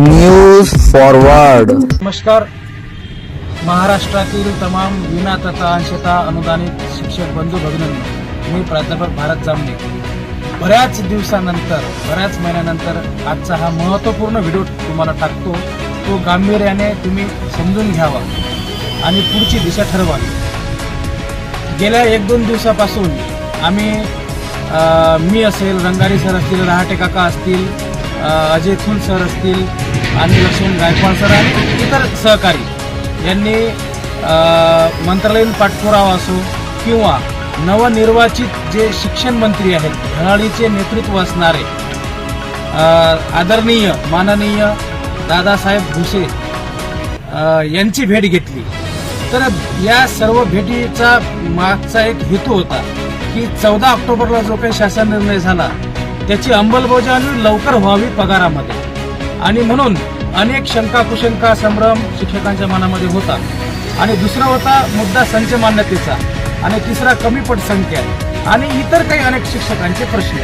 News forward नमस्कार. महाराष्ट्रातील तमाम विना तथा अंशता अनुदानित शिक्षक बंधू भगिनी मी प्राध्यापक भारत जामणे. बऱ्याच दिवसानंतर बऱ्याच महिन्यानंतर आजचा हा महत्त्वपूर्ण व्हिडिओ तुम्हाला टाकतो. तो गांभीर्याने तुम्ही समजून घ्यावा आणि पुढची दिशा ठरवावी. गेल्या एक दोन दिवसापासून आम्ही मी असेल रंगारी सर असतील रहाटे काका असतील अजय थुल सर असतील आणि लक्ष्मण गायकवाड सर आणि इतर सहकारी यांनी मंत्रालयीन पाठपुरावा असो किंवा नवनिर्वाचित जे शिक्षण मंत्री आहेत घराळीचे नेतृत्व असणारे आदरणीय माननीय दादासाहेब भुसे यांची भेट घेतली. तर या सर्व भेटीचा मागचा एक हेतू होता की चौदा ऑक्टोबरला जो काही शासन निर्णय झाला त्याची अंमलबजावणी लवकर व्हावी पगारामध्ये. आणि म्हणून अनेक शंका कुशंका संभ्रम शिक्षकांच्या मनामध्ये होता. आणि दुसरा होता मुद्दा संच मान्यतेचा. आणि तिसरा कमी पटसंख्या आणि इतर काही अनेक शिक्षकांचे प्रश्न.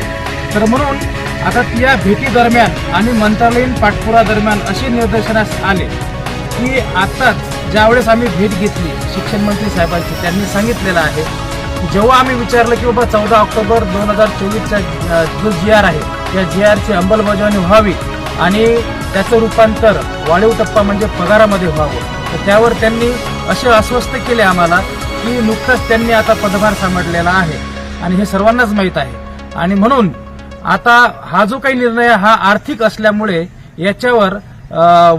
तर म्हणून आता या भेटी दरम्यान आणि मंत्रालयीन पाठपुरा दरम्यान असे निर्देशनास आले की आताच ज्यावेळेस आम्ही भेट घेतली शिक्षण मंत्री साहेबांची त्यांनी सांगितलेलं आहे जेव्हा आम्ही विचारलं की बाबा चौदा ऑक्टोबर दोन हजार चोवीसचा जो जी आर आहे त्या जी आरची अंमलबजावणी व्हावी आणि त्याचं रूपांतर वाढीव टप्पा म्हणजे पगारामध्ये व्हावं. तर त्यावर त्यांनी असे अस्वस्थ केले आम्हाला की नुकतंच त्यांनी आता पदभार सांभाळलेला आहे आणि हे सर्वांनाच माहीत आहे. आणि म्हणून आता हा जो काही निर्णय हा आर्थिक असल्यामुळे याच्यावर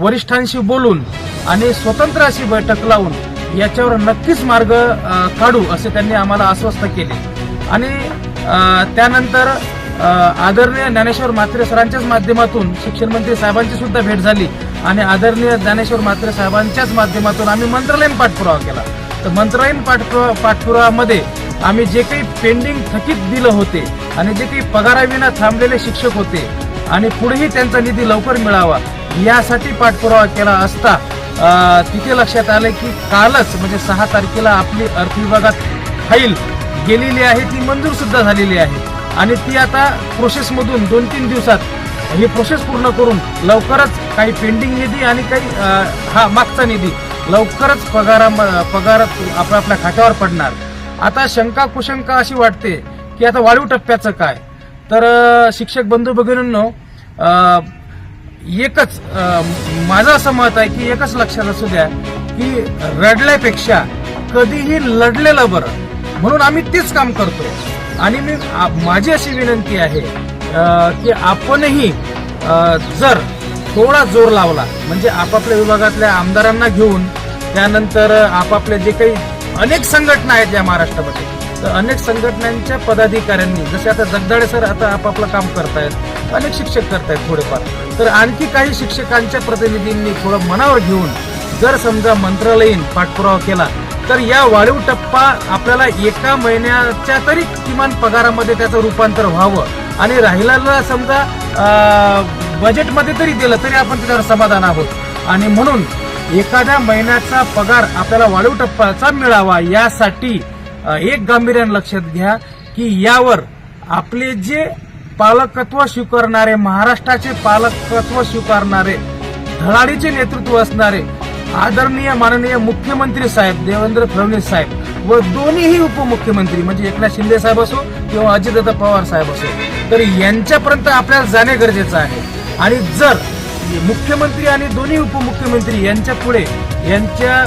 वरिष्ठांशी बोलून आणि स्वतंत्र अशी बैठक लावून याच्यावर नक्कीच मार्ग काढू असे त्यांनी आम्हाला आश्वस्त केले. आणि त्यानंतर आदरणीय ज्ञानेश्वर म्हात्रे सरांच्याच माध्यमातून शिक्षण मंत्री साहेबांची सुद्धा भेट झाली. आणि आदरणीय ज्ञानेश्वर म्हात्रे साहेबांच्याच माध्यमातून आम्ही मंत्रालयीन पाठपुरावा केला. तर मंत्रालयीन पाठपुरा पाठपुरावामध्ये आम्ही जे काही पेंडिंग थकीत दिलं होते आणि जे काही पगाराविना थांबलेले शिक्षक होते आणि पुढेही त्यांचा निधी लवकर मिळावा यासाठी पाठपुरावा केला असता तिथे लक्षात आलं की कालच म्हणजे सहा तारखेला आपली अर्थ विभागात फाईल गेलेली आहे ती मंजूर सुद्धा झालेली आहे. आणि ती आता प्रोसेसमधून दोन तीन दिवसात ही प्रोसेस पूर्ण करून लवकरच काही पेंडिंग निधी आणि काही हा मागचा निधी लवकरच पगारा पगार आपल्या आपल्या खात्यावर पडणार. आता शंका कुशंका अशी वाटते की आता वाढीव टप्प्याचं काय? तर शिक्षक बंधू भगिनींनो एकच माझं असं मत आहे की एकच लक्षात असू द्या की रडल्यापेक्षा कधीही लढलेलं बरं. म्हणून आम्ही तेच काम करतो आणि मी माझी अशी विनंती आहे की आपणही जर थोडा जोर लावला म्हणजे आपापल्या विभागातल्या आमदारांना घेऊन त्यानंतर आपापले जे काही अनेक संघटना आहेत या महाराष्ट्रामध्ये तर अनेक संघटनांच्या पदाधिकाऱ्यांनी जसे आता जगदाळे सर आता आपापलं काम करतायत अनेक शिक्षक करतायत थोडेफार. तर आणखी काही शिक्षकांच्या प्रतिनिधींनी थोडं मनावर घेऊन जर समजा मंत्रालयीन पाठपुरावा केला तर या वाढीव टप्पा आपल्याला एका महिन्याच्या तरी किमान पगारामध्ये त्याचं रूपांतर व्हावं. आणि राहिलेला समजा बजेटमध्ये तरी दिलं तरी आपण त्याच्यावर समाधान आहोत. आणि म्हणून एखाद्या महिन्याचा पगार आपल्याला वाढीव टप्प्याचा मिळावा यासाठी एक गांभीर्यानं लक्षात घ्या की यावर आपले जे पालकत्व स्वीकारणारे महाराष्ट्राचे पालकत्व स्वीकारणारे धडाडीचे नेतृत्व असणारे आदरणीय माननीय मुख्यमंत्री साहेब देवेंद्र फडणवीस साहेब व दोन्हीही उपमुख्यमंत्री म्हणजे एकनाथ शिंदे साहेब असो किंवा अजितदादा पवार साहेब असो तर यांच्यापर्यंत आपल्याला जाणे गरजेचं आहे. आणि जर मुख्यमंत्री आणि दोन्ही उपमुख्यमंत्री यांच्या पुढे यांच्या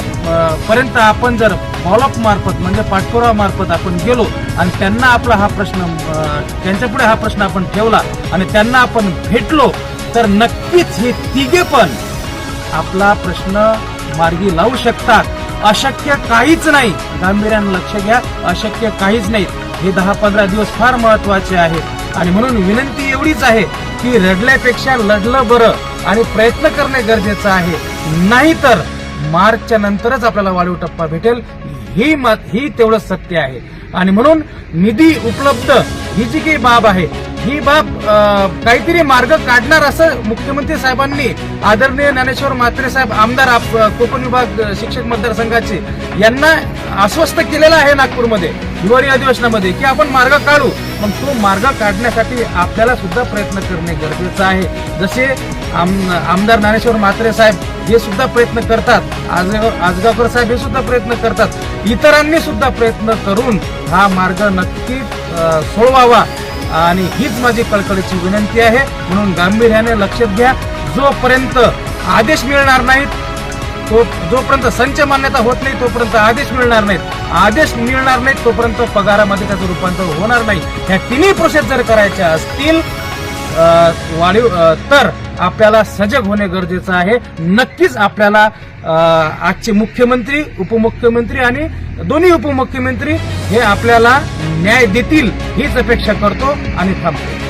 पर्यंत आपण जर फॉलोअप मार्फत म्हणजे पाठपुरावा मार्फत आपण गेलो आणि त्यांना आपला हा प्रश्न त्यांच्यापुढे त्यांच्या पुढे हा प्रश्न आपण ठेवला आणि त्यांना आपण भेटलो तर नक्कीच हे तिघे पण आपला प्रश्न मार्गी लावू शकतात. अशक्य काहीच नाही. गांभीर्यानं लक्ष घ्या. अशक्य काहीच नाही. हे दहा पंधरा दिवस फार महत्त्वाचे आहेत. आणि म्हणून विनंती एवढीच आहे की रडल्यापेक्षा लढलं बरं. आणि प्रयत्न करणे गरजेचं आहे. नाहीतर मार्चच्या नंतरच आपल्याला वाढीव टप्पा भेटेल. ही मत ही तेवढं सत्य आहे. आणि म्हणून निधी उपलब्ध ही जी काही बाब आहे ही बाब काहीतरी मार्ग काढणार असं मुख्यमंत्री साहेबांनी आदरणीय ज्ञानेश्वर म्हात्रे साहेब आमदार आप- कोकण विभाग शिक्षक मतदारसंघाचे यांना आश्वस्त केलेलं आहे नागपूरमध्ये हिवाळी अधिवेशनामध्ये की आपण मार्ग काढू. पण तो मार्ग काढण्यासाठी आपल्याला सुद्धा प्रयत्न करणे गरजेचं आहे. जसे आम- आमदार ज्ञानेश्वर म्हात्रे साहेब हे सुद्धा प्रयत्न करतात आज आजगावकर साहेब हे सुद्धा प्रयत्न करतात. इतरांनी सुद्धा प्रयत्न करून हा मार्ग नक्की सोडवावा. आणि हीच माझी कळकळीची विनंती आहे. म्हणून गांभीर्याने लक्षात घ्या जोपर्यंत आदेश मिळणार नाहीत तो जोपर्यंत संच मान्यता होत नाही तोपर्यंत आदेश मिळणार नाहीत. आदेश मिळणार नाहीत तोपर्यंत पगारामध्ये त्याचं रूपांतर होणार नाही. ह्या तिन्ही प्रोसेस जर करायच्या असतील वाढीव तर आपल्याला सजग होणे गरजेचं आहे. नक्कीच आपल्याला आजचे मुख्यमंत्री उपमुख्यमंत्री आणि दोन्ही उपमुख्यमंत्री हे आपल्याला न्याय देतील हीच अपेक्षा करतो आणि थांबतो.